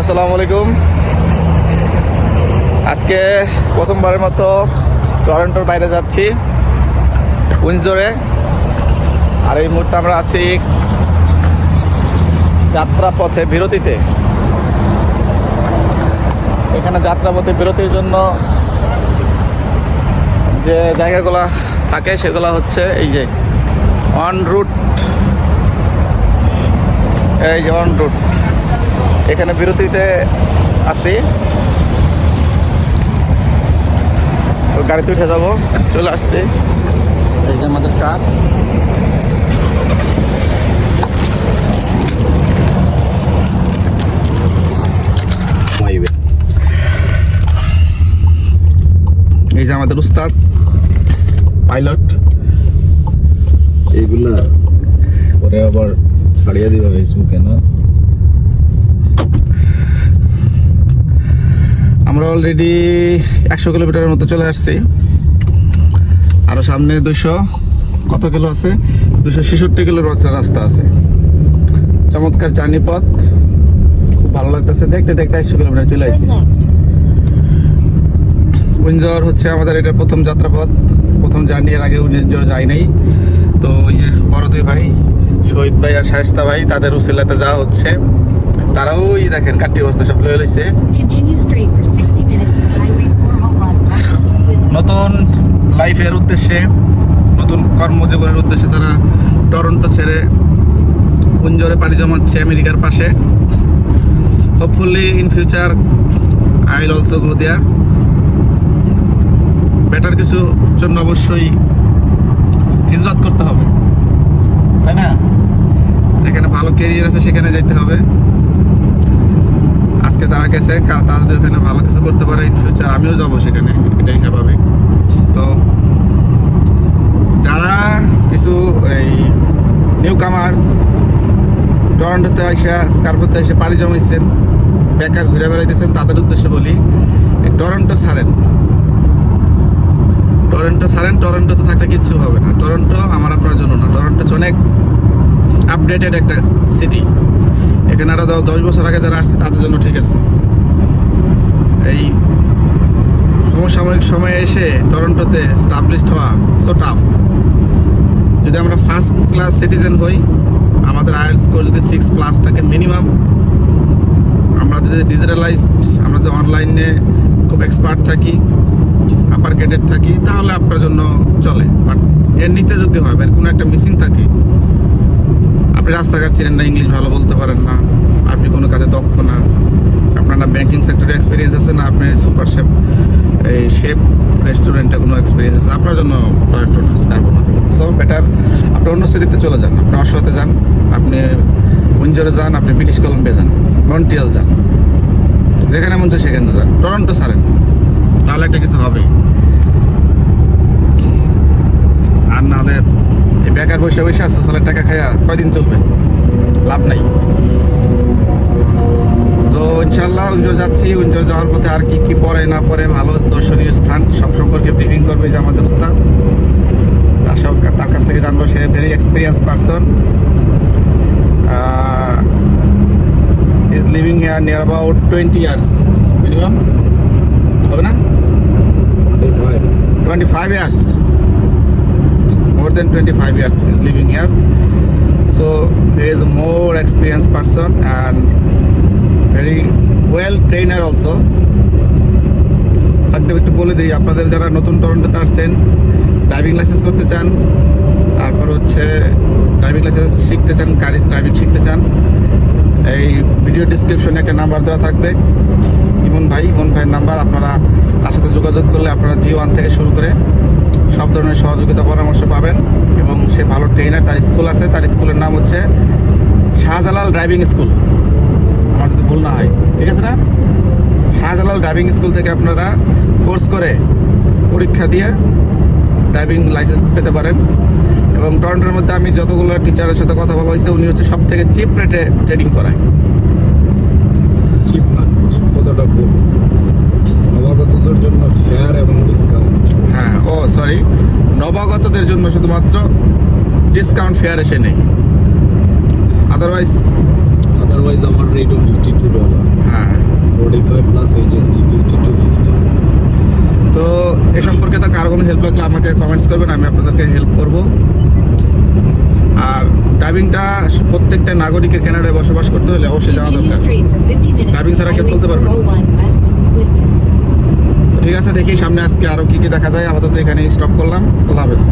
আসসালামু আলাইকুম। আজকে প্রথমবারের মতো টরন্টোর বাইরে যাচ্ছি উইন্সরে আর এই মুহূর্তে আমরা আছি যাত্রাপথে বিরতিতে। এখানে যাত্রাপথে বিরতির জন্য যে জায়গাগুলো থাকে সেগুলো হচ্ছে এই যে অন রুট এই যে অন রুট এখানে বিরতিতে আছি। তো গাড়িতে উঠে যাব। চলে আসছি। এই যে আমাদের কার। এই যে আমাদের উস্তাদ, পাইলট। এইগুলা পরে আবার ছাড়িয়ে দিবা ফেসবুকে না? আমরা অলরেডি একশো কিলোমিটারের মতো চলে আসছি। আরও সামনে দুশো কত কিলো আছে? দুশো ছেষট্টি কিলোর একটা রাস্তা আছে। চমৎকার জার্নি পথ। খুব ভালো লাগতেছে। দেখতে দেখতে একশো কিলোমিটার চলে আসছি। উইঞ্জর হচ্ছে আমাদের এটা প্রথম যাত্রাপথ। প্রথম জার্নি এর আগে উইঞ্জর যাই নাই। তো ওই যে বড় দুই ভাই, শহীদ ভাই আর শায়স্তা ভাই, তাদের উসিলাতে যাওয়া হচ্ছে। তারাও দেখেন কাঠি অবস্থা সব লয়ে লাইফের উদ্দেশ্যে, নতুন কর্মজীবনের উদ্দেশ্যে তারা টরন্টো ছেড়ে কুঞ্জরে পাড়ি জমাচ্ছে আমেরিকার পাশে। Hopefully in future I will also go there better কিছু জন্য অবশ্যই হিজরত করতে হবে। তাই না? যেখানে ভালো কেরিয়ার আছে সেখানে যেতে হবে। আজকে তারা গেছে তারা যদি ওখানে ভালো কিছু করতে পারে ইন ফিউচার আমিও যাব সেখানে। এটাই স্বাভাবিক তো যারা কিছু এই নিউ কামার্স টরন্টোতে এসে স্কার্পোতে এসে পাড়ি জমাইছেন, বেকার ঘুরে বেড়াইতেছেন, তাদের উদ্দেশ্যে বলি, টরন্টো ছাড়েন। টরন্টো ছাড়েন টরন্টোতে থাকলে কিচ্ছু হবে না। টরন্টো আমার আপনার জন্য না। টরন্টো অনেক আপডেটেড একটা সিটি এখানে আরও দ- দশ বছর আগে যারা আসছে, তাদের জন্য ঠিক আছে। এই সমসাময়িক সময়ে এসে টরন্টোতে স্টাবলিশড হওয়া সো টাফ যদি আমরা ফার্স্ট ক্লাস সিটিজেন হই আমাদের আয়ের স্কোর যদি সিক্স প্লাস থাকে মিনিমাম আমরা যদি ডিজিটালাইজড আমরা যদি অনলাইনে খুব এক্সপার্ট থাকি আপার গ্রেডেড থাকি, তাহলে আপনার জন্য চলে। বাট এর নিচে যদি হয় এর কোনো একটা মিসিং থাকে, আপনি রাস্তাঘাট চিনেন না ইংলিশ ভালো বলতে পারেন না, আপনি কোনো কাজে দক্ষ না, আপনার না ব্যাংকিং সেক্টরে এক্সপিরিয়েন্স আছে না, আপনি সুপার শেফ এই শেফ রেস্টুরেন্টে কোনো এক্সপিরিয়েন্স আছে, আপনার জন্য টরেন্টো না স্কার্বো না সো বেটার আপনি অন্য সিটিতে চলে যান, আপনি অশ্বতে যান আপনি উইঞ্জরে যান, আপনি ব্রিটিশ কলম্বিয়া যান, মন্ট্রিয়াল যান, যেখানে মন সেখানে যান, টরন্টো ছাড়েন, তাহলে একটা কিছু হবে। আর না হলে এই বেকার বসে বসে আছে, সালের টাকা খায়া কয়দিন চলবে? লাভ নাই। তো ইনশাল্লাহ উঞ্জর যাচ্ছি উঞ্জর যাওয়ার পথে আর কি কি পরে না পরে ভালো দর্শনীয় স্থান সব সম্পর্কে ব্রিফিং করবে যে আমাদের উস্তাদ। তার সব তার কাছ থেকে জানব সে very experience person is living here near about twenty years minimum হবে না? Twenty five years more than 25 years is living here. So he is a more experienced person and very well trainer also. একদম একটু বলে দিই আপনাদের যারা নতুন টরন্টোতে আসছেন ড্রাইভিং লাইসেন্স করতে চান তারপর হচ্ছে ড্রাইভিং লাইসেন্স শিখতে চান গাড়ি ড্রাইভিং শিখতে চান এই ভিডিও ডিসক্রিপশনে একটা নাম্বার দেওয়া থাকবে। ইমন ভাই, ইমন ভাইয়ের নাম্বার আপনারা তার সাথে যোগাযোগ করলে আপনারা জি ওয়ান থেকে শুরু করে সব ধরনের সহযোগিতা পরামর্শ পাবেন এবং সে ভালো ট্রেনার তার স্কুল আছে, তার স্কুলের নাম হচ্ছে শাহজালাল ড্রাইভিং স্কুল আমার যদি ভুল না হয়, ঠিক আছে না? শাহজালাল ড্রাইভিং স্কুল থেকে আপনারা কোর্স করে পরীক্ষা দিয়ে ড্রাইভিং লাইসেন্স পেতে পারেন। এবং টরন্টোর মধ্যে আমি যতগুলো টিচারের সাথে কথা বলা হয়েছে উনি হচ্ছে সব থেকে চিপ রেটে ট্রেডিং করায়। চিপ না চিপ কথাটা ভুল নবাগতদের জন্য ফেয়ার এবং ডিসকাউন্ট হ্যাঁ ও সরি নবাগতদের জন্য শুধুমাত্র ডিসকাউন্ট ফেয়ার এসে নেই। আদারওয়াইজ আদারওয়াইজ আমার রেট ও ফিফটি টু ডলার হ্যাঁ। Forty five plus HST fifty two fifty তো এ সম্পর্কে তো কারও কোনো হেল্প লাগলে আমাকে কমেন্টস করবেন আমি আপনাদেরকে হেল্প করব। আর ড্রাইভিংটা প্রত্যেকটা নাগরিকের কানাডায় বসবাস করতে হলে অবশ্যই জানা দরকার straight for 50 minutes Driving to ছাড়া কেউ চলতে পারবে না। 401 West, Windsor. তো ঠিক আছে দেখি সামনে আজকে আরও কী কী দেখা যায় আপাতত এখানে স্টপ করলাম আল্লাহ হাফেজ